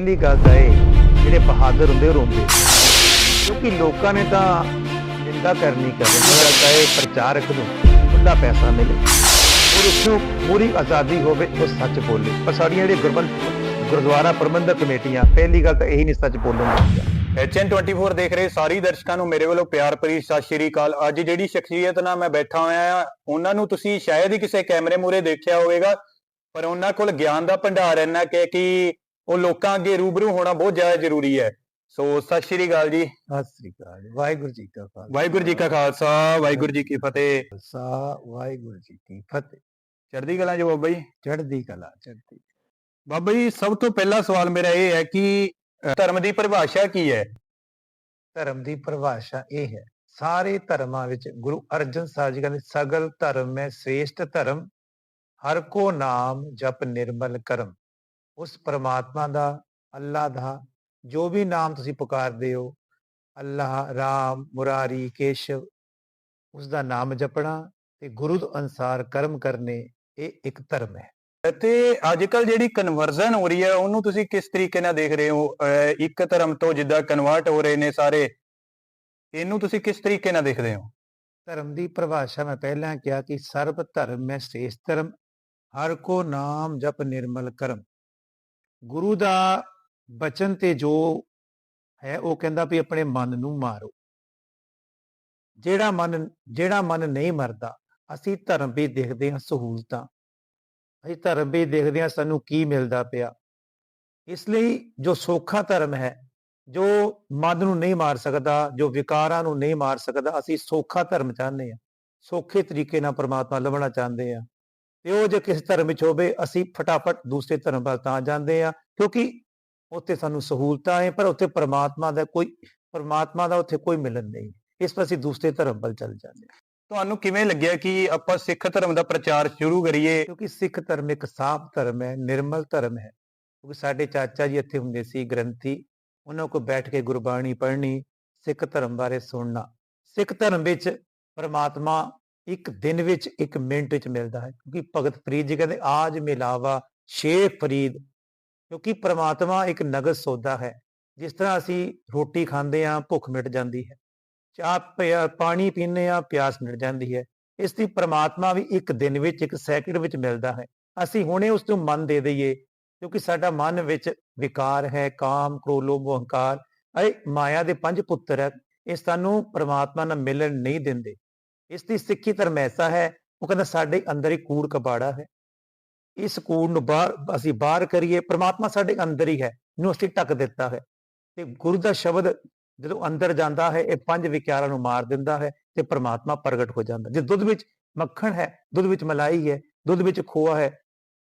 ਪਹਿਲੀ ਗੱਲ ਤਾਂ ਇਹ, ਜਿਹੜੇ ਬਹਾਦਰ ਹੁੰਦੇ ਰੋਂਦੇ। ਕਿਉਂਕਿ ਲੋਕਾਂ ਨੇ ਤਾਂ ਨਿੰਦਾ ਕਰਨੀ ਕਰਨੀ ਮੇਰਾ ਤਾਂ ਇਹ ਪ੍ਰਚਾਰਕ ਨੂੰ ਖੁੱਲਾ ਪੈਸਾ ਮਿਲੇ। ਔਰ ਉਸ ਨੂੰ ਪੂਰੀ ਆਜ਼ਾਦੀ ਹੋਵੇ, ਉਹ ਸੱਚ ਬੋਲੇ। ਪਰ ਸਾਡੀਆਂ ਜਿਹੜੀਆਂ ਗੁਰਬੰਦ, ਗੁਰਦੁਆਰਾ ਪ੍ਰਬੰਧਕ ਕਮੇਟੀਆਂ, ਪਹਿਲੀ ਗੱਲ ਤਾਂ ਇਹੀ ਨਹੀਂ ਸੱਚ ਬੋਲਣ ਦਿੰਦੀਆਂ। HN24 ਦੇਖ ਰਹੇ ਸਾਰੀ ਦਰਸ਼ਕਾਂ ਨੂੰ ਮੇਰੇ ਵੱਲੋਂ ਪਿਆਰ ਭਰੀ ਸਤਿ ਸ਼੍ਰੀ ਅਕਾਲ। ਅੱਜ ਜਿਹੜੀ ਸ਼ਖਸੀਅਤ ਨਾਲ ਮੈਂ ਬੈਠਾ ਹੋਇਆ ਆ ਉਹਨਾਂ ਨੂੰ ਤੁਸੀਂ ਸ਼ਾਇਦ ਹੀ ਕਿਸੇ ਕੈਮਰੇ ਮੂਰੇ ਦੇਖਿਆ ਹੋਵੇਗਾ, ਪਰ ਉਹਨਾਂ ਕੋਲ ਗਿਆਨ ਦਾ ਭੰਡਾਰ ਇੰਨਾ ਕਿ ਕਿ ਉਹ ਲੋਕਾਂ ਅੱਗੇ ਰੂਬਰੂ ਹੋਣਾ ਬਹੁਤ ਜ਼ਿਆਦਾ ਜ਼ਰੂਰੀ ਹੈ। ਸੋ ਸਤਿ ਸ਼੍ਰੀ ਅਕਾਲ ਜੀ। ਸਤਿ ਸ੍ਰੀ ਅਕਾਲ ਵਾਹਿਗੁਰੂ ਜੀ ਕਾ ਖਾਲਸਾ। ਵਾਹਿਗੁਰੂ ਜੀ ਕਾ ਖਾਲਸਾ ਵਾਹਿਗੁਰੂ ਜੀ ਕੀ ਫਤਿਹ। ਵਾਹਿਗੁਰੂ ਜੀ ਕੀ ਫਤਿਹ। ਚੜ੍ਹਦੀ ਕਲਾ ਜੀ ਬਾਬਾ ਜੀ? ਚੜ੍ਹਦੀ ਕਲਾ ਚੜ੍ਹਦੀ ਬਾਬਾ ਜੀ ਸਭ ਤੋਂ ਪਹਿਲਾ ਸਵਾਲ ਮੇਰਾ ਇਹ ਹੈ ਕਿ ਧਰਮ ਦੀ ਪਰਿਭਾਸ਼ਾ ਕੀ ਹੈ? ਧਰਮ ਦੀ ਪਰਿਭਾਸ਼ਾ ਇਹ ਹੈ। ਸਾਰੇ ਧਰਮਾਂ ਵਿੱਚ ਗੁਰੂ ਅਰਜਨ ਸਾਹਿਬ ਜੀ ਕਹਿੰਦੇ ਸਗਲ ਧਰਮ ਹੈ ਸ੍ਰੇਸ਼ਟ ਧਰਮ। ਹਰ ਕੋ ਨਾਮ ਜਪ ਨਿਰਮਲ ਕਰਮ। ਉਸ ਪ੍ਰਮਾਤਮਾ ਦਾ ਅੱਲਾ ਦਾ ਜੋ ਵੀ ਨਾਮ ਤੁਸੀਂ ਪੁਕਾਰਦੇ ਹੋ ਅੱਲਾਹ ਰਾਮ ਮੁਰਾਰੀ ਕੇਸ਼ਵ ਉਸ ਦਾ ਨਾਮ ਜਪਣਾ ਤੇ ਗੁਰੂ ਦੇ ਅਨਸਾਰ ਕਰਮ ਕਰਨੇ ਇਹ ਇੱਕ ਧਰਮ ਹੈ। ਤੇ ਅੱਜ ਕੱਲ ਜਿਹੜੀ ਕਨਵਰਜ਼ਨ ਹੋ ਰਹੀ ਹੈ ਉਹਨੂੰ ਤੁਸੀਂ ਕਿਸ ਤਰੀਕੇ ਨਾਲ ਦੇਖ ਰਹੇ ਹੋ? ਇੱਕ ਧਰਮ ਤੋਂ ਜਿੱਦਾਂ ਕਨਵਰਟ ਹੋ ਰਹੇ ਨੇ ਸਾਰੇ ਇਹਨੂੰ ਤੁਸੀਂ ਕਿਸ ਤਰੀਕੇ ਨਾਲ ਦੇਖਦੇ ਹੋ? ਧਰਮ ਦੀ ਪਰਿਭਾਸ਼ਾ ਮੈਂ ਪਹਿਲਾਂ ਕਿਹਾ ਕਿ ਸਰਬ ਧਰਮ ਮੈਂ ਸ੍ਰੇਸ਼ਟ ਧਰਮ ਹਰ ਕੋ ਨਾਮ ਜਪ ਨਿਰਮਲ ਕਰਮ। ਗੁਰੂ ਦਾ ਬਚਨ ਤੇ ਜੋ ਹੈ, ਉਹ ਕਹਿੰਦਾ ਵੀ ਆਪਣੇ ਮਨ ਨੂੰ ਮਾਰੋ। ਜਿਹੜਾ ਮਨ ਜਿਹੜਾ ਮਨ ਨਹੀਂ ਮਰਦਾ, ਅਸੀਂ ਧਰਮ ਵੀ ਦੇਖਦੇ ਹਾਂ ਸਹੂਲਤਾਂ। ਅਸੀਂ ਧਰਮ ਵੀ ਦੇਖਦੇ ਹਾਂ, ਸਾਨੂੰ ਕੀ ਮਿਲਦਾ ਪਿਆ। ਇਸ ਲਈ ਜੋ ਸੋਖਾ ਧਰਮ ਹੈ, ਜੋ ਮਨ ਨੂੰ ਨਹੀਂ ਮਾਰ ਸਕਦਾ, ਜੋ ਵਿਕਾਰਾਂ ਨੂੰ ਨਹੀਂ ਮਾਰ ਸਕਦਾ, ਅਸੀਂ ਸੌਖਾ ਧਰਮ ਚਾਹੁੰਦੇ ਹਾਂ। ਸੌਖੇ ਤਰੀਕੇ ਨਾਲ ਪ੍ਰਮਾਤਮਾ ਲੱਭਣਾ ਚਾਹੁੰਦੇ ਆ ਤੇ ਉਹ ਜੇ ਕਿਸੇ ਧਰਮ ਵਿੱਚ ਹੋਵੇ ਅਸੀਂ ਫਟਾਫਟ ਦੂਸਰੇ ਧਰਮ ਵੱਲ ਤਾਂ ਜਾਂਦੇ ਆ ਕਿਉਂਕਿ ਉੱਥੇ ਸਾਨੂੰ ਸਹੂਲਤਾਂ ਹੈ ਪਰ ਉੱਥੇ ਪ੍ਰਮਾਤਮਾ ਦਾ ਕੋਈ ਪ੍ਰਮਾਤਮਾ ਦਾ ਉੱਥੇ ਕੋਈ ਮਿਲਨ ਨਹੀਂ ਇਸ ਪਰ ਅਸੀਂ ਦੂਸਰੇ ਧਰਮ ਵੱਲ ਚੱਲ ਜਾਂਦੇ ਤੁਹਾਨੂੰ ਕਿਵੇਂ ਲੱਗਿਆ ਕਿ ਆਪਾਂ ਸਿੱਖ ਧਰਮ ਦਾ ਪ੍ਰਚਾਰ ਸ਼ੁਰੂ ਕਰੀਏ? ਕਿਉਂਕਿ ਸਿੱਖ ਧਰਮ ਇੱਕ ਸਾਫ਼ ਧਰਮ ਹੈ ਨਿਰਮਲ ਧਰਮ ਹੈ। ਕਿਉਂਕਿ ਸਾਡੇ ਚਾਚਾ ਜੀ ਇੱਥੇ ਹੁੰਦੇ ਸੀ ਗ੍ਰੰਥੀ। ਉਹਨਾਂ ਕੋਲ ਬੈਠ ਕੇ ਗੁਰਬਾਣੀ ਪੜ੍ਹਨੀ ਸਿੱਖ ਧਰਮ ਬਾਰੇ ਸੁਣਨਾ। ਸਿੱਖ ਧਰਮ ਵਿੱਚ ਪਰਮਾਤਮਾ ਇੱਕ ਦਿਨ ਵਿੱਚ ਇੱਕ ਮਿੰਟ ਵਿੱਚ ਮਿਲਦਾ ਹੈ ਕਿਉਂਕਿ ਭਗਤ ਫਰੀਦ ਜੀ ਕਹਿੰਦੇ ਆਜ ਮਿਲਾਵਾ ਸ਼ੇ ਫਰੀਦ। ਕਿਉਂਕਿ ਪਰਮਾਤਮਾ ਇੱਕ ਨਗਦ ਸੌਦਾ ਹੈ ਜਿਸ ਤਰ੍ਹਾਂ ਅਸੀਂ ਰੋਟੀ ਖਾਂਦੇ ਹਾਂ ਭੁੱਖ ਮਿਟ ਜਾਂਦੀ ਹੈ ਚਾਹ ਪਿਆ ਪਾਣੀ ਪੀਂਦੇ ਹਾਂ ਪਿਆਸ ਮਿਟ ਜਾਂਦੀ ਹੈ ਇਸ ਦੀ ਪ੍ਰਮਾਤਮਾ ਵੀ ਇੱਕ ਦਿਨ ਵਿੱਚ ਇੱਕ ਸੈਕਿੰਡ ਵਿੱਚ ਮਿਲਦਾ ਹੈ। ਅਸੀਂ ਹੁਣੇ ਉਸ ਨੂੰ ਮਨ ਦੇ ਦਈਏ ਕਿਉਂਕਿ ਸਾਡਾ ਮਨ ਵਿੱਚ ਵਿਕਾਰ ਹੈ ਕਾਮ ਕ੍ਰੋਧ ਲੋਭ ਮੋਹ, ਹੰਕਾਰ ਇਹ ਮਾਇਆ ਦੇ ਪੰਜ ਪੁੱਤਰ ਹੈ ਇਹ ਸਾਨੂੰ ਪ੍ਰਮਾਤਮਾ ਨਾਲ ਮਿਲਣ ਨਹੀਂ ਦਿੰਦੇ। ਇਸ ਦੀ ਸਿੱਖੀ ਧਰਮ ਐਸਾ ਹੈ। ਉਹ ਕਹਿੰਦਾ, ਸਾਡੇ ਅੰਦਰ ਹੀ ਕੂੜ ਕਬਾੜਾ ਹੈ। ਇਸ ਕੂੜ ਨੂੰ ਬਾਹਰ, ਅਸੀਂ ਬਾਹਰ ਕਰੀਏ, ਪ੍ਰਮਾਤਮਾ ਸਾਡੇ ਅੰਦਰ ਹੀ ਹੈ। ਨੂੰ ਅਸੀਂ ਢੱਕ ਦਿੱਤਾ ਹੈ। ਤੇ ਗੁਰੂ ਦਾ ਸ਼ਬਦ ਜਦੋਂ ਅੰਦਰ ਜਾਂਦਾ ਹੈ, ਇਹ ਪੰਜ ਵਿਕਾਰਾਂ ਨੂੰ ਮਾਰ ਦਿੰਦਾ ਹੈ ਤੇ ਪ੍ਰਮਾਤਮਾ ਪ੍ਰਗਟ ਹੋ ਜਾਂਦਾ। ਜੇ ਦੁੱਧ ਵਿੱਚ ਮੱਖਣ ਹੈ, ਦੁੱਧ ਵਿੱਚ ਮਲਾਈ ਹੈ, ਦੁੱਧ ਵਿੱਚ ਖੋਆ ਹੈ,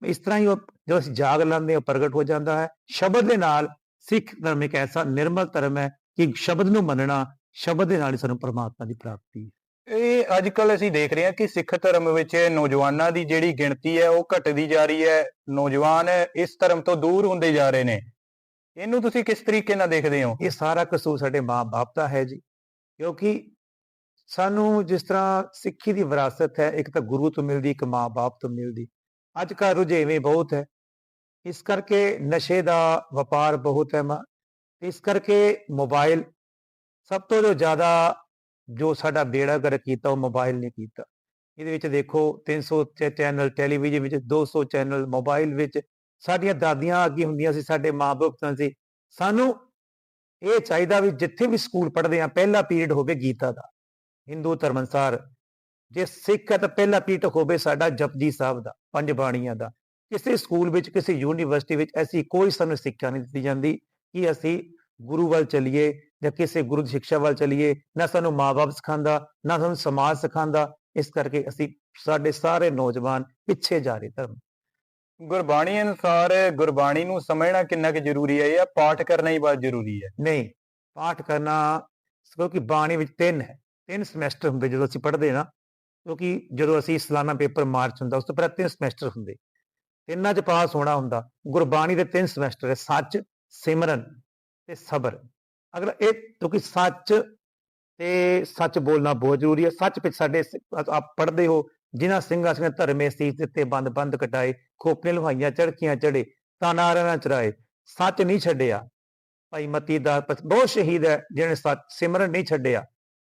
ਇਸ ਤਰ੍ਹਾਂ ਹੀ ਉਹ ਜਦੋਂ ਅਸੀਂ ਜਾਗ ਲੈਂਦੇ ਹਾਂ, ਪ੍ਰਗਟ ਹੋ ਜਾਂਦਾ ਹੈ। ਸ਼ਬਦ ਦੇ ਨਾਲ ਸਿੱਖ ਧਰਮ ਇੱਕ ਐਸਾ ਨਿਰਮਲ ਧਰਮ ਹੈ ਕਿ ਸ਼ਬਦ ਨੂੰ ਮੰਨਣਾ, ਸ਼ਬਦ ਦੇ ਨਾਲ ਹੀ ਸਾਨੂੰ ਪ੍ਰਮਾਤਮਾ ਦੀ ਪ੍ਰਾਪਤੀ ਹੈ। ਇਹ ਅੱਜ ਕੱਲ ਅਸੀਂ ਦੇਖ ਰਹੇ ਹਾਂ ਕਿ ਸਿੱਖ ਧਰਮ ਵਿੱਚ ਨੌਜਵਾਨਾਂ ਦੀ ਜਿਹੜੀ ਗਿਣਤੀ ਹੈ, ਉਹ ਘਟਦੀ ਜਾ ਰਹੀ ਹੈ। ਨੌਜਵਾਨ ਇਸ ਧਰਮ ਤੋਂ ਦੂਰ ਹੁੰਦੇ ਜਾ ਰਹੇ ਨੇ। ਇਹਨੂੰ ਤੁਸੀਂ ਕਿਸ ਤਰੀਕੇ ਨਾਲ ਦੇਖਦੇ ਹੋ? ਇਹ ਸਾਰਾ ਕਸੂਰ ਸਾਡੇ ਮਾਂ-ਬਾਪ ਦਾ ਹੈ ਜੀ। ਕਿਉਂਕਿ ਸਾਨੂੰ ਜਿਸ ਤਰ੍ਹਾਂ ਸਿੱਖੀ ਦੀ ਵਿਰਾਸਤ ਹੈ, ਇੱਕ ਤਾਂ ਗੁਰੂ ਤੋਂ ਮਿਲਦੀ, ਇੱਕ ਮਾਂ-ਬਾਪ ਤੋਂ ਮਿਲਦੀ। ਅੱਜ ਕੱਲ੍ਹ ਰੁਝੇਵੇਂ ਬਹੁਤ ਹੈ। ਇਸ ਕਰਕੇ ਨਸ਼ੇ ਦਾ ਵਪਾਰ ਬਹੁਤ ਹੈ। ਮਾਂ, ਇਸ ਕਰਕੇ ਮੋਬਾਈਲ ਸਭ ਤੋਂ ਜੋ ਜ਼ਿਆਦਾ ਜੋ ਸਾਡਾ ਬੇੜਾ ਕਰ ਕੀਤਾ, ਉਹ ਮੋਬਾਈਲ ਨੇ ਕੀਤਾ। ਇਹਦੇ ਵਿੱਚ ਦੇਖੋ 300 ਚੈ- ਚੈਨਲ ਟੈਲੀਵਿਜ਼ਨ ਵਿੱਚ 200 ਚੈਨਲ ਮੋਬਾਈਲ ਵਿੱਚ ਸਾਡੀਆਂ ਦਾਦੀਆਂ ਅੱਗੇ ਹੁੰਦੀਆਂ ਸੀ, ਸਾਡੇ ਮਾਪੇ ਤਾਂ ਸੀ। ਸਾਨੂੰ ਇਹ ਚਾਹੀਦਾ ਵੀ ਜਿੱਥੇ ਵੀ ਸਕੂਲ ਪੜ੍ਹਦੇ ਆ ਪਹਿਲਾ ਪੀਰੀਅਡ ਹੋਵੇ ਗੀਤਾ ਦਾ, ਹਿੰਦੂ ਧਰਮ ਅਨੁਸਾਰ ਜੇ ਸਿੱਖ ਹੈ ਤਾਂ ਪਹਿਲਾ ਪੀਰੀਅਡ ਹੋਵੇ ਸਾਡਾ ਜਪਜੀ ਸਾਹਿਬ ਦਾ, ਪੰਜ ਬਾਣੀਆਂ ਦਾ। ਕਿਸੇ ਸਕੂਲ ਵਿੱਚ, ਕਿਸੇ ਯੂਨੀਵਰਸਿਟੀ ਵਿੱਚ ਐਸੀ ਕੋਈ ਸਾਨੂੰ ਸਿੱਖਿਆ ਨਹੀਂ ਦਿੱਤੀ ਜਾਂਦੀ ਕਿ ਅਸੀਂ ਗੁਰੂ ਵੱਲ ਚੱਲੀਏ ਜਾਂ ਕਿਸੇ ਗੁਰੂ ਦੀ ਸਿੱਖਿਆ ਵੱਲ ਚੱਲੀਏ ਨਾ ਸਾਨੂੰ ਮਾਪੇ ਸਿਖਾਉਂਦਾ ਨਾ ਸਾਨੂੰ ਸਮਾਜ ਸਿਖਾਉਂਦਾ ਇਸ ਕਰਕੇ ਅਸੀਂ ਸਾਡੇ ਸਾਰੇ ਨੌਜਵਾਨ ਪਿੱਛੇ ਜਾ ਰਹੇ ਧਰਮ। ਗੁਰਬਾਣੀ ਅਨੁਸਾਰ ਗੁਰਬਾਣੀ ਨੂੰ ਸਮਝਣਾ ਕਿੰਨਾ ਕੁ ਜ਼ਰੂਰੀ ਹੈ ਜਾਂ ਪਾਠ ਕਰਨਾ ਹੀ ਬਹੁਤ ਜ਼ਰੂਰੀ ਹੈ? ਨਹੀਂ ਪਾਠ ਕਰਨਾ ਕਿਉਂਕਿ ਬਾਣੀ ਵਿੱਚ ਤਿੰਨ ਹੈ ਤਿੰਨ ਸਮੈਸਟਰ ਹੁੰਦੇ ਜਦੋਂ ਅਸੀਂ ਪੜ੍ਹਦੇ ਨਾ ਕਿਉਂਕਿ ਜਦੋਂ ਅਸੀਂ ਸਾਲਾਨਾ ਪੇਪਰ ਮਾਰਚ ਹੁੰਦਾ ਉਸ ਤੋਂ ਪਹਿਲਾਂ ਤਿੰਨ ਸਮੈਸਟਰ ਹੁੰਦੇ। ਤਿੰਨਾਂ 'ਚ ਪਾਸ ਹੋਣਾ ਹੁੰਦਾ ਗੁਰਬਾਣੀ ਦੇ ਤਿੰਨ ਸਮੈਸਟਰ ਹੈ ਸੱਚ ਸਿਮਰਨ ਤੇ ਸਬਰ। ਅਗਲਾ, ਇਹ ਕਿਉਂਕਿ ਸੱਚ ਤੇ ਸੱਚ ਬੋਲਣਾ ਬਹੁਤ ਜ਼ਰੂਰੀ ਹੈ। ਸੱਚ ਪਿੱਛੇ ਸਾਡੇ ਆਪ ਪੜ੍ਹਦੇ ਹੋ, ਜਿਨ੍ਹਾਂ ਸਿੰਘਾਂ ਸਿੰਘਾਂ ਧਰਮੇ ਸੀਸ ਦਿੱਤੇ, ਬੰਦ ਬੰਦ ਕਟਾਏ ਖੋਪਨੇ ਲੁਹਾਈਆਂ, ਚੜਕੀਆਂ ਚੜੇ ਤਾਨਾਰਾਂ ਚੜਾਏ ਸੱਚ ਨਹੀਂ ਛੱਡਿਆ। ਭਾਈ ਮਤੀ ਦਾ ਬਹੁਤ ਸ਼ਹੀਦ ਹੈ, ਜਿਹਨੇ ਸੱਚ ਸਿਮਰਨ ਨਹੀਂ ਛੱਡਿਆ।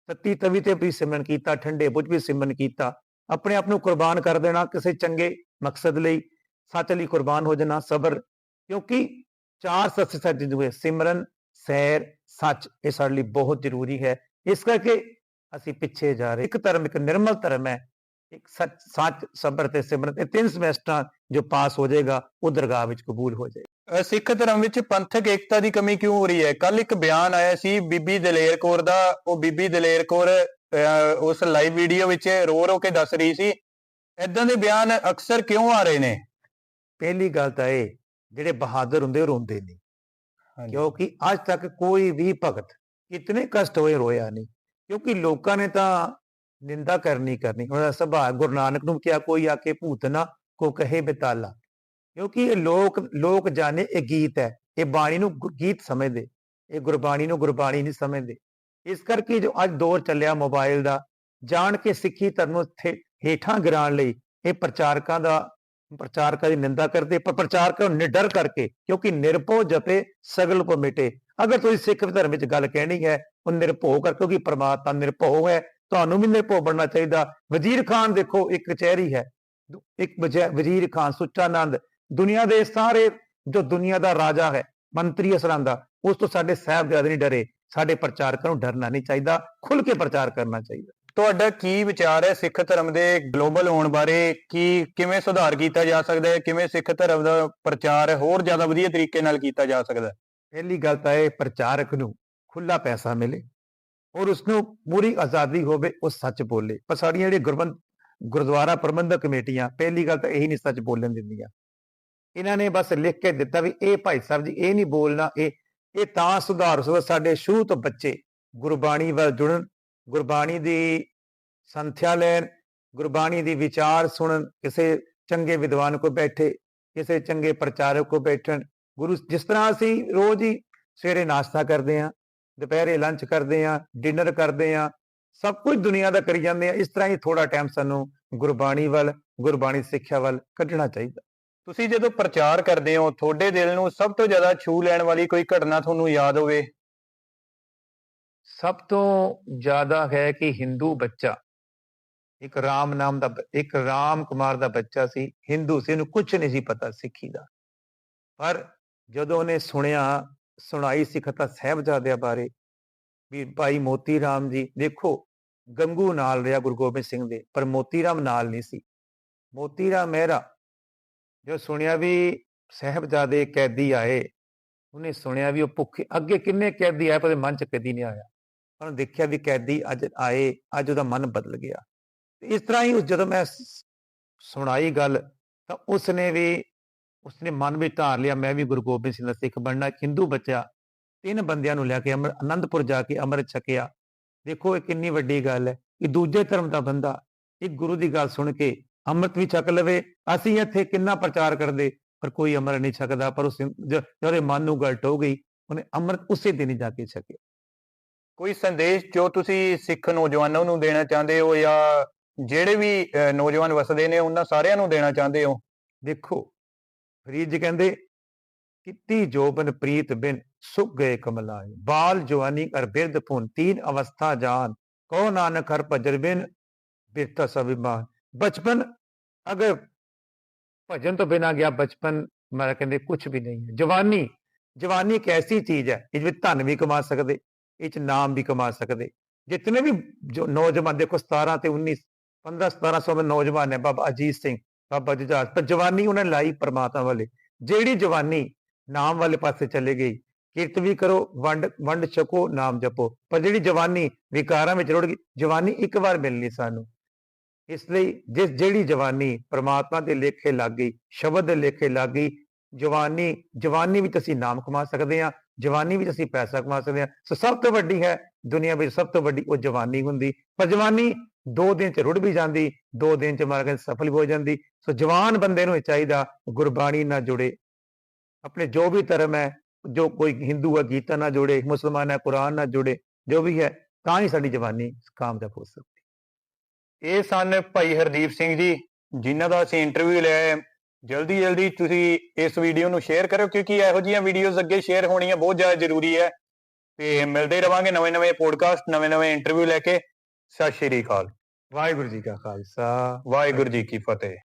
ਤਤੀ ਤਵੀ ਤੇ ਵੀ ਸਿਮਰਨ ਕੀਤਾ, ਠੰਡੇ ਬੁੱਝ ਵੀ ਸਿਮਰਨ ਕੀਤਾ। ਆਪਣੇ ਆਪ ਨੂੰ ਕੁਰਬਾਨ ਕਰ ਦੇਣਾ ਕਿਸੇ ਚੰਗੇ ਮਕਸਦ ਲਈ। ਸੱਚ ਲਈ ਕੁਰਬਾਨ ਹੋ ਜਾਣਾ, ਸਬਰ। ਕਿਉਂਕਿ ਚਾਰ ਸੱਚ ਸੱਚ ਜੁਏ ਸਿਮਰਨ ਸੈਰ ਸੱਚ ਇਹ ਸਾਡੇ ਲਈ ਬਹੁਤ ਜ਼ਰੂਰੀ ਹੈ। ਇਸ ਕਰਕੇ ਅਸੀਂ ਪਿੱਛੇ ਜਾ ਰਹੇ। ਇੱਕ ਧਰਮ ਇੱਕ ਨਿਰਮਲ ਧਰਮ ਹੈ। ਇੱਕ ਸੱਚ ਸੱਚ ਸਬਰ ਤੇ ਸਿਮਰਨ ਇਹ ਤਿੰਨ ਸਮੈਸਟਰਾਂ ਜੋ ਪਾਸ ਹੋ ਜਾਏਗਾ ਉਹ ਦਰਗਾਹ ਵਿੱਚ ਕਬੂਲ ਹੋ ਜਾਏਗਾ। ਅ, ਸਿੱਖ ਧਰਮ ਵਿੱਚ ਪੰਥਕ ਏਕਤਾ ਦੀ ਕਮੀ ਕਿਉਂ ਹੋ ਰਹੀ ਹੈ? ਕੱਲ ਇੱਕ ਬਿਆਨ ਆਇਆ ਸੀ ਬੀਬੀ ਦਲੇਰ ਕੌਰ ਦਾ। ਉਹ ਬੀਬੀ ਦਲੇਰ ਕੌਰ ਉਸ ਲਾਈਵ ਵੀਡੀਓ ਵਿੱਚ ਰੋ ਰੋ ਕੇ ਦੱਸ ਰਹੀ ਸੀ। ਇਦਾਂ ਦੇ ਬਿਆਨ ਅਕਸਰ ਕਿਉਂ ਆ ਰਹੇ ਨੇ? ਪਹਿਲੀ ਗੱਲ ਤਾਂ ਇਹ ਜਿਹੜੇ ਬਹਾਦਰ ਹੁੰਦੇ ਰੋਂਦੇ ਨਹੀਂ। ਕਿਉਂਕਿ ਅੱਜ ਤੱਕ ਕੋਈ ਵੀ ਭਗਤ ਇਤਨੇ ਕਸ਼ਟ ਹੋਏ ਰੋਇਆ ਨਹੀਂ। ਕਿਉਂਕਿ ਲੋਕਾਂ ਨੇ ਤਾਂ ਨਿੰਦਾ ਕਰਨੀ ਕਰਨੀ। ਉਹਨਾਂ ਦਾ ਸੁਭਾਅ ਗੁਰੂ ਨਾਨਕ ਨੂੰ ਕਿਹਾ ਕੋਈ ਆ ਕੇ ਭੂਤਨਾ ਕੋ ਕਹੇ ਬਿਤਾਲਾ। ਕਿਉਂਕਿ ਇਹ ਲੋਕ ਲੋਕ ਜਾਣੇ ਇਹ ਗੀਤ ਹੈ। ਇਹ ਬਾਣੀ ਨੂੰ ਗੀਤ ਸਮਝਦੇ। ਇਹ ਗੁਰਬਾਣੀ ਨੂੰ ਗੁਰਬਾਣੀ ਨਹੀਂ ਸਮਝਦੇ। ਇਸ ਕਰਕੇ ਜੋ ਅੱਜ ਦੌਰ ਚੱਲਿਆ ਮੋਬਾਈਲ ਦਾ ਜਾਣ ਕੇ ਸਿੱਖੀ ਧਰਮ ਨੂੰ ਥੇ- ਹੇਠਾਂ ਗਿਰਾਉਣ ਲਈ ਇਹ ਪ੍ਰਚਾਰਕਾਂ ਦਾ ਪ੍ਰਚਾਰਕਾਂ ਦੀ ਨਿੰਦਾ ਕਰਦੇ, ਪਰ ਪ੍ਰਚਾਰਕਾਂ ਨੂੰ ਨਿਡਰ ਕਰਕੇ, ਕਿਉਂਕਿ ਨਿਰਭਉ ਜਪੇ, ਸਗਲ ਕੋ ਮਿਟੇ। ਅਗਰ ਤੁਸੀਂ ਸਿੱਖ ਧਰਮ ਵਿੱਚ ਗੱਲ ਕਹਿਣੀ ਹੈ, ਉਹ ਨਿਰਭਉ ਕਰ, ਕਿਉਂਕਿ ਪ੍ਰਮਾਤਮਾ ਨਿਰਭਉ ਹੈ, ਤੁਹਾਨੂੰ ਵੀ ਨਿਰਭਉ ਬਣਨਾ ਚਾਹੀਦਾ। ਵਜ਼ੀਰ ਖਾਨ ਦੇਖੋ, ਇੱਕ ਕਚਹਿਰੀ ਹੈ। ਇੱਕ ਵਜ਼ੀਰ ਖਾਨ, ਸੁੱਚਾਨੰਦ। ਦੁਨੀਆ ਦੇ ਸਾਰੇ, ਜੋ ਦੁਨੀਆ ਦਾ ਰਾਜਾ ਹੈ, ਮੰਤਰੀ ਅਸਰਾਂ ਦਾ, ਉਸ ਤੋਂ ਸਾਡੇ ਸਾਹਿਬਜ਼ਾਦੇ ਨਹੀਂ ਡਰੇ। ਸਾਡੇ ਪ੍ਰਚਾਰਕਾਂ ਨੂੰ ਡਰਨਾ ਨਹੀਂ ਚਾਹੀਦਾ ਖੁੱਲ ਕੇ ਪ੍ਰਚਾਰ ਕਰਨਾ ਚਾਹੀਦਾ। ਤੁਹਾਡਾ ਕੀ ਵਿਚਾਰ ਹੈ ਸਿੱਖ ਧਰਮ ਦੇ ਗਲੋਬਲ ਹੋਣ ਬਾਰੇ? ਕੀ, ਕਿਵੇਂ ਸੁਧਾਰ ਕੀਤਾ ਜਾ ਸਕਦਾ ਹੈ? ਕਿਵੇਂ ਸਿੱਖ ਧਰਮ ਦਾ ਪ੍ਰਚਾਰ ਹੋਰ ਜ਼ਿਆਦਾ ਵਧੀਆ ਤਰੀਕੇ ਨਾਲ ਕੀਤਾ ਜਾ ਸਕਦਾ ਹੈ? ਪਹਿਲੀ ਗੱਲ ਤਾਂ ਇਹ ਪ੍ਰਚਾਰਕ ਨੂੰ ਖੁੱਲਾ ਪੈਸਾ ਮਿਲੇ ਔਰ ਉਸ ਨੂੰ ਪੂਰੀ ਆਜ਼ਾਦੀ ਹੋਵੇ, ਉਹ ਸੱਚ ਬੋਲੇ। ਪਰ ਸਾਡੀਆਂ ਜਿਹੜੀਆਂ ਗੁਰਬੰਦ, ਗੁਰਦੁਆਰਾ ਪ੍ਰਬੰਧਕ ਕਮੇਟੀਆਂ, ਪਹਿਲੀ ਗੱਲ ਤਾਂ ਇਹੀ ਨਹੀਂ ਸੱਚ ਬੋਲਣ ਦਿੰਦੀਆਂ। ਇਹਨਾਂ ਨੇ ਬਸ ਲਿਖ ਕੇ ਦਿੱਤਾ ਵੀ ਇਹ ਭਾਈ ਸਾਹਿਬ ਜੀ ਇਹ ਨਹੀਂ ਬੋਲਣਾ, ਇਹ ਇਹ ਤਾਂ ਸੁਧਾਰ ਹੋ ਸਾਡੇ ਸ਼ੁਰੂ ਤੋਂ ਬੱਚੇ ਗੁਰਬਾਣੀ ਵੱਲ ਜੁੜਨ ਗੁਰਬਾਣੀ ਦੀ ਸੰਥਿਆ ਲੈਣ, ਗੁਰਬਾਣੀ ਦੀ ਵਿਚਾਰ ਸੁਣਨ, ਕਿਸੇ ਚੰਗੇ ਵਿਦਵਾਨ ਕੋ ਬੈਠੇ, ਕਿਸੇ ਚੰਗੇ ਪ੍ਰਚਾਰਕ ਕੋ ਬੈਠਣ, ਗੁਰੂ ਜਿਸ ਤਰ੍ਹਾਂ ਅਸੀਂ ਰੋਜ਼ ਹੀ ਸਵੇਰੇ ਨਾਸ਼ਤਾ ਕਰਦੇ ਹਾਂ, ਦੁਪਹਿਰੇ ਲੰਚ ਕਰਦੇ ਹਾਂ ਡਿਨਰ ਕਰਦੇ ਹਾਂ, ਸਭ ਕੁਝ ਦੁਨੀਆ ਦਾ ਕਰੀ ਜਾਂਦੇ ਆ ਇਸ ਤਰ੍ਹਾਂ ਹੀ ਥੋੜਾ ਟਾਈਮ ਸਾਨੂੰ ਗੁਰਬਾਣੀ ਵੱਲ, ਗੁਰਬਾਣੀ ਸਿੱਖਿਆ ਵੱਲ ਕੱਢਣਾ ਚਾਹੀਦਾ। ਤੁਸੀਂ ਜਦੋਂ ਪ੍ਰਚਾਰ ਕਰਦੇ ਹੋ, ਤੁਹਾਡੇ ਦਿਲ ਨੂੰ ਸਭ ਤੋਂ ਜ਼ਿਆਦਾ ਛੂ ਲੈਣ ਵਾਲੀ ਕੋਈ ਘਟਨਾ ਤੁਹਾਨੂੰ ਯਾਦ ਹੋਵੇ? ਸਭ ਤੋਂ ਜ਼ਿਆਦਾ ਹੈ ਕਿ ਹਿੰਦੂ ਬੱਚਾ। ਇੱਕ ਰਾਮ ਨਾਮ ਦਾ ਇੱਕ ਰਾਮ ਕੁਮਾਰ ਦਾ ਬੱਚਾ ਸੀ, ਹਿੰਦੂ ਸੀ, ਉਹਨੂੰ ਕੁਝ ਨਹੀਂ ਸੀ ਪਤਾ ਸਿੱਖੀ ਦਾ। ਪਰ ਜਦੋਂ ਉਹਨੇ ਸੁਣਿਆ, ਸੁਣਾਈ ਸਿੱਖਤਾ ਸਾਹਿਬਜ਼ਾਦਿਆਂ ਬਾਰੇ, ਵੀ ਭਾਈ ਮੋਤੀ ਰਾਮ ਜੀ, ਦੇਖੋ, ਗੰਗੂ ਨਾਲ ਰਿਹਾ ਗੁਰੂ ਗੋਬਿੰਦ ਸਿੰਘ ਦੇ, ਪਰ ਮੋਤੀ ਰਾਮ ਨਾਲ ਨਹੀਂ ਸੀ। ਮੋਤੀ ਰਾਮ ਮਹਿਰਾ ਜੋ ਸੁਣਿਆ ਵੀ ਸਾਹਿਬਜ਼ਾਦੇ ਕੈਦੀ ਆਏ, ਉਹਨੇ ਸੁਣਿਆ ਵੀ ਉਹ ਭੁੱਖੇ, ਅੱਗੇ ਕਿੰਨੇ ਕੈਦੀ ਆਏ, ਪਰ ਉਹਦੇ ਮਨ ਚ ਕਦੀ ਨਹੀਂ ਆਇਆ। ਉਹਨੇ ਦੇਖਿਆ ਵੀ ਕੈਦੀ ਅੱਜ ਆਏ, ਅੱਜ ਉਹਦਾ ਮਨ ਬਦਲ ਗਿਆ। ਇਸ ਤਰ੍ਹਾਂ ਹੀ ਉਸ- ਜਦੋਂ ਮੈਂ ਸੁਣਾਈ ਗੱਲ, ਤਾਂ ਉਸਨੇ ਵੀ, ਉਸਨੇ ਮਨ ਵਿੱਚ ਧਾਰ ਲਿਆ, ਮੈਂ ਵੀ ਗੁਰੂ ਗੋਬਿੰਦ ਸਿੰਘ ਦਾ ਸਿੱਖ ਬਣਨਾ ਹਿੰਦੂ ਬੱਚਾ, ਤਿੰਨ ਬੰਦਿਆਂ ਨੂੰ ਲੈ ਕੇ ਅਮਰ ਆਨੰਦਪੁਰ ਜਾ ਕੇ ਅੰਮ੍ਰਿਤ ਛਕਿਆ। ਦੇਖੋ ਇਹ ਕਿੰਨੀ ਵੱਡੀ ਗੱਲ ਹੈ ਕਿ ਦੂਜੇ ਧਰਮ ਦਾ ਬੰਦਾ ਇੱਕ ਗੁਰੂ ਦੀ ਗੱਲ ਸੁਣ ਕੇ ਅੰਮ੍ਰਿਤ ਵੀ ਛਕ ਲਵੇ, ਅਸੀਂ ਇੱਥੇ ਕਿੰਨਾ ਪ੍ਰਚਾਰ ਕਰਦੇ, ਪਰ ਕੋਈ ਅੰਮ੍ਰਿਤ ਨਹੀਂ ਛਕਦਾ, ਪਰ ਉਸ ਜਿਹੜੇ ਮਨ ਨੂੰ ਗਲਟ ਹੋ ਗਈ, ਉਹਨੇ ਅੰਮ੍ਰਿਤ ਉਸੇ ਦਿਨ ਹੀ ਜਾ ਕੇ ਛਕਿਆ। ਕੋਈ ਸੰਦੇਸ਼ ਜੋ ਤੁਸੀਂ ਸਿੱਖ ਨੌਜਵਾਨਾਂ ਨੂੰ ਦੇਣਾ ਚਾਹੁੰਦੇ ਹੋ ਜਾਂ ਜਿਹੜੇ ਵੀ ਨੌਜਵਾਨ ਵਸਦੇ ਨੇ, ਉਹਨਾਂ ਸਾਰਿਆਂ ਨੂੰ ਦੇਣਾ ਚਾਹੁੰਦੇ ਹੋ? ਦੇਖੋ, ਫਰੀਦ ਜੀ ਕਹਿੰਦੇ, ਕਿਤੀ ਜੋਬਨ ਪ੍ਰੀਤ ਬਿਨ ਸੁਖ ਗਏ ਕਮਲਾਏ। ਬਾਲ ਜਵਾਨੀ ਕਰ ਬਿਰਧ ਪੁਨ ਤੀਨ ਅਵਸਥਾ ਜਾਨ। ਕੋ ਨਾਨਕ ਹਰ ਭਜਰ ਬਿਨ, ਬਿਰਤਾ ਸਭਿਮਾਨ ਬਚਪਨ, ਅਗਰ ਭਜਨ ਤੋਂ ਬਿਨਾ ਗਿਆ ਬਚਪਨ ਮੈਂ ਕਹਿੰਦੇ ਕੁਝ ਵੀ ਨਹੀਂ ਹੈ। ਜਵਾਨੀ ਜਵਾਨੀ ਇੱਕ ਐਸੀ ਚੀਜ਼ ਹੈ ਜਿਸ ਵਿੱਚ ਧਨ ਵੀ ਕਮਾ ਸਕਦੇ। ਇਹ ਚ ਨਾਮ ਵੀ ਕਮਾ ਸਕਦੇ। ਜਿਤਨੇ ਵੀ ਜੋ ਨੌਜਵਾਨ, ਦੇਖੋ 17 ਤੇ 19 15 1700 ਦੇ ਨੌਜਵਾਨ ਨੇ ਬਾਬਾ ਅਜੀਤ ਸਿੰਘ, ਬਾਬਾ ਜੁਝਾਰ ਪਰ ਜਵਾਨੀ ਉਹਨੇ ਲਾਈ ਪਰਮਾਤਮਾ ਵਾਲੇ। ਜਿਹੜੀ ਜਵਾਨੀ ਨਾਮ ਵਾਲੇ ਪਾਸੇ ਚਲੇ ਗਈ, ਕਿਰਤ ਵੀ ਕਰੋ, ਵੰਡ ਵੰਡ ਛਕੋ, ਨਾਮ ਜਪੋ। ਪਰ ਜਿਹੜੀ ਜਵਾਨੀ ਵਿਕਾਰਾਂ ਵਿੱਚ ਰੁੜ ਗਈ, ਜਵਾਨੀ ਇੱਕ ਵਾਰ ਮਿਲਣੀ ਸਾਨੂੰ। ਇਸ ਲਈ ਜਿਸ, ਜਿਹੜੀ ਜਵਾਨੀ ਪਰਮਾਤਮਾ ਦੇ ਲੇਖੇ ਲੱਗ ਗਈ, ਸ਼ਬਦ ਦੇ ਲੇਖੇ ਲੱਗ ਗਈ, ਜਵਾਨੀ ਜਵਾਨੀ ਵਿੱਚ ਅਸੀਂ ਨਾਮ ਕਮਾ ਸਕਦੇ ਹਾਂ। ਜਵਾਨੀ ਵਿੱਚ ਅਸੀਂ ਪੈਸਾ ਕਮਾ ਸਕਦੇ ਹਾਂ। ਸੋ ਸਭ ਤੋਂ ਵੱਡੀ ਹੈ, ਦੁਨੀਆ ਵਿੱਚ ਸਭ ਤੋਂ ਵੱਡੀ ਉਹ ਜਵਾਨੀ ਹੁੰਦੀ। ਪਰ ਜਵਾਨੀ ਦੋ ਦਿਨ ਚ ਰੁੜ ਵੀ ਜਾਂਦੀ, ਦੋ ਦਿਨ ਚ ਮਾਰ ਕੇ ਸਫਲ ਵੀ ਹੋ ਜਾਂਦੀ। ਸੋ ਜਵਾਨ ਬੰਦੇ ਨੂੰ ਚਾਹੀਦਾ, ਗੁਰਬਾਣੀ ਨਾਲ ਜੁੜੇ। ਆਪਣੇ ਜੋ ਵੀ ਧਰਮ ਹੈ, ਜੋ ਕੋਈ ਹਿੰਦੂ ਹੈ, ਗੀਤਾ ਨਾਲ ਜੁੜੇ, ਮੁਸਲਮਾਨ ਹੈ, ਕੁਰਾਨ ਨਾਲ ਜੁੜੇ, ਜੋ ਵੀ ਹੈ, ਤਾਂ ਹੀ ਸਾਡੀ ਜਵਾਨੀ ਕਾਮਯਾਬ ਹੋ ਸਕਦੀ। ਇਹ ਸਨ ਭਾਈ ਹਰਦੀਪ ਸਿੰਘ ਜੀ, ਜਿਨ੍ਹਾਂ ਦਾ ਅਸੀਂ ਇੰਟਰਵਿਊ ਲਿਆ ਜਲਦੀ ਜਲਦੀ ਤੁਸੀਂ ਇਸ ਵੀਡੀਓ ਨੂੰ ਸ਼ੇਅਰ ਕਰੋ ਕਿਉਂਕਿ ਇਹੋ ਜਿਹੀਆਂ ਵੀਡੀਓਜ਼ ਅੱਗੇ ਸ਼ੇਅਰ ਹੋਣੀਆਂ ਬਹੁਤ ਜ਼ਿਆਦਾ ਜ਼ਰੂਰੀ ਹੈ। ਤੇ ਮਿਲਦੇ ਰਵਾਂਗੇ ਨਵੇਂ-ਨਵੇਂ ਪੋਡਕਾਸਟ ਨਵੇਂ-ਨਵੇਂ ਇੰਟਰਵਿਊ ਲੈ ਕੇ। ਸਤਿ ਸ਼੍ਰੀ ਅਕਾਲ। ਵਾਹਿਗੁਰੂ ਜੀ ਕਾ ਖਾਲਸਾ, ਵਾਹਿਗੁਰੂ ਜੀ ਕੀ ਫਤਿਹ।